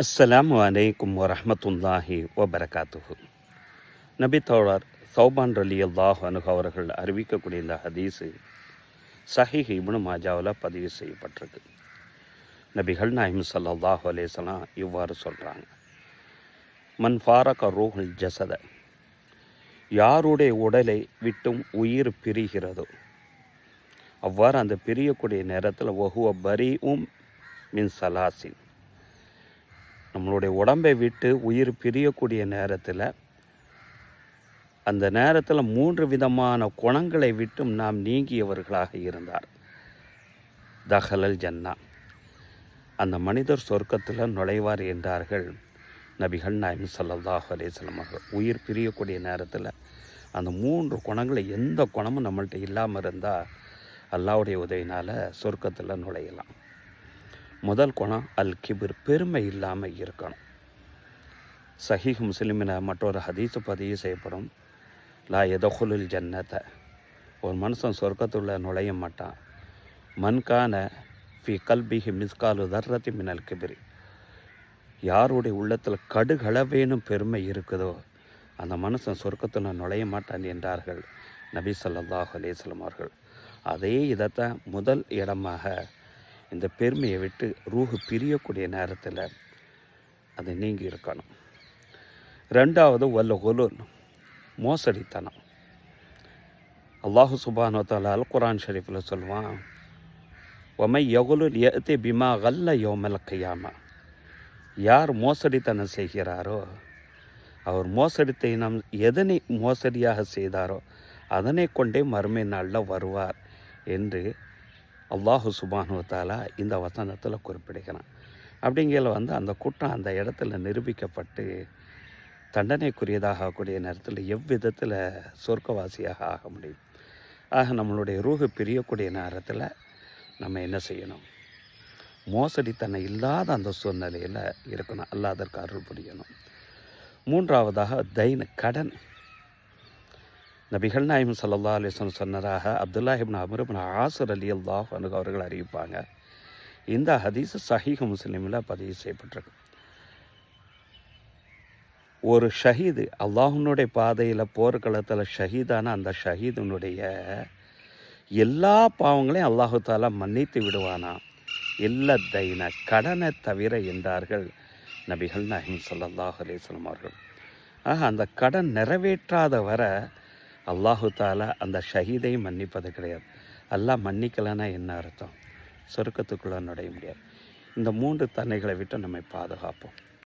அஸ்ஸலாமு அலைக்கும் வரமத்துல்லாஹி வபரகாத்துஹு நபி தோழர் சௌபான் ரலி அல்லாஹ் அனுகு அவர்கள் அறிவிக்கக்கூடிய இந்த ஹதீஸு சஹீஹ் இப்னு மாஜாவில் பதிவு செய்யப்பட்டிருக்கு நபிகள் நாயிம் ஸல்லல்லாஹு அலேசலாம் இவ்வாறு சொல்கிறாங்க மன் ஃபாரக ரூஹுல் ஜசத யாருடைய உடலை விட்டும் உயிர் பிரிகிறதோ அவ்வாறு அந்த பிரியக்கூடிய நேரத்தில் ஒஹுவ பரியும் மின் சலாசின் நம்மளுடைய உடம்பை விட்டு உயிர் பிரியக்கூடிய நேரத்தில் அந்த நேரத்தில் மூன்று விதமான குணங்களை விட்டும் நாம் நீங்கியவர்களாக இருந்தார். தஹலல் ஜன்னா. அந்த மனிதர் சொர்க்கத்தில் நுழைவார் என்றார்கள் நபிகள் நாயம் சல்லாஹ் அலைஹி அவர்கள். உயிர் பிரியக்கூடிய நேரத்தில் அந்த மூன்று குணங்களை எந்த குணமும் நம்மள்கிட்ட இல்லாமல் இருந்தால் அல்லாவுடைய உதவினால் சொர்க்கத்தில் நுழையலாம். முதல் குணம் அல் கிபிர் பெருமை இல்லாமல் இருக்கணும். சஹீஹ் முஸ்லிமின மற்றொரு ஹதீஸு பதிவு செய்யப்படும். லா எதகுலுல் ஜன்னத்தை ஒரு மனுஷன் சொர்க்கத்துள்ள நுழைய மாட்டான். மன்கான ஃபி கல்பிஹி மிஸ்காலு தர்ரத்தி மினல் கிபிரி. யாருடைய உள்ளத்தில் கடுகளவேனும் பெருமை இருக்குதோ அந்த மனுஷன் சொர்க்கத்தில் நுழைய மாட்டான் என்றார்கள் நபி சொல்லாஹ் அலேஸ்லம் அவர்கள். அதே இதைத்தான் முதல் இடமாக இந்த பெருமையை விட்டு ரூஹு பிரியக்கூடிய நேரத்தில் அது நீங்கி இருக்கணும். ரெண்டாவது வல்ல ஒலுல் மோசடித்தனம். அல்லாஹு சுபானோ தாலா அல் குரான் ஷரீஃபில் சொல்லுவான் ஒமை எகுலுல் எத்தே பிமா கல்ல யோமல் கையாமா யார் மோசடித்தனம் செய்கிறாரோ அவர் மோசடித்தனம் எதனை மோசடியாக செய்தாரோ அதனை கொண்டே மறுமை நாளில் வருவார் என்று அல்லாஹு சுபானுவத்தாலா இந்த வசனத்தில் குறிப்பிடுகிறான். அப்படிங்கிற வந்து அந்த குற்றம் அந்த இடத்துல நிரூபிக்கப்பட்டு தண்டனைக்குரியதாக ஆகக்கூடிய நேரத்தில் எவ்விதத்தில் சொர்க்கவாசியாக ஆக முடியும். ஆக நம்மளுடைய ரூகு பிரியக்கூடிய நேரத்தில் நம்ம என்ன செய்யணும்? மோசடித்தனம் இல்லாத அந்த சூழ்நிலையில் இருக்கணும். அல்லாதற்கு அருள் புரியணும். மூன்றாவதாக தைன கடன். நபிகள் நாயம் சல்லா அலிஸ்வன் சொன்னதாக அப்துல்லா அமருபின் ஆசர் அலி அல்லாஹ் அனுகு அவர்கள் அறிவிப்பாங்க. இந்த ஹதீஸ் சஹீஹ் முஸ்லீமில் பதிவு செய்யப்பட்டிருக்கு. ஒரு ஷஹீது அல்லாஹனுடைய பாதையில் போர்க்களத்தில் ஷஹீதான அந்த ஷஹீதனுடைய எல்லா பாவங்களையும் அல்லாஹு தாலா மன்னித்து விடுவானா? இல்ல தைன கடனை தவிர என்றார்கள் நபிகள் நாயம் சல்லாஹ் அலிஸ்லாம் அவர்கள். ஆக அந்த கடன் நிறைவேற்றாத வரை அல்லாஹு தாலா அந்த ஷஹீதை மன்னிப்பது கிடையாது. அல்லாஹ் மன்னிக்கலைன்னா என்ன அர்த்தம்? சொருக்கத்துக்குள்ளே நுழைய முடியாது. இந்த மூன்று தன்னைகளை விட்டு நம்மை பாதுகாப்போம்.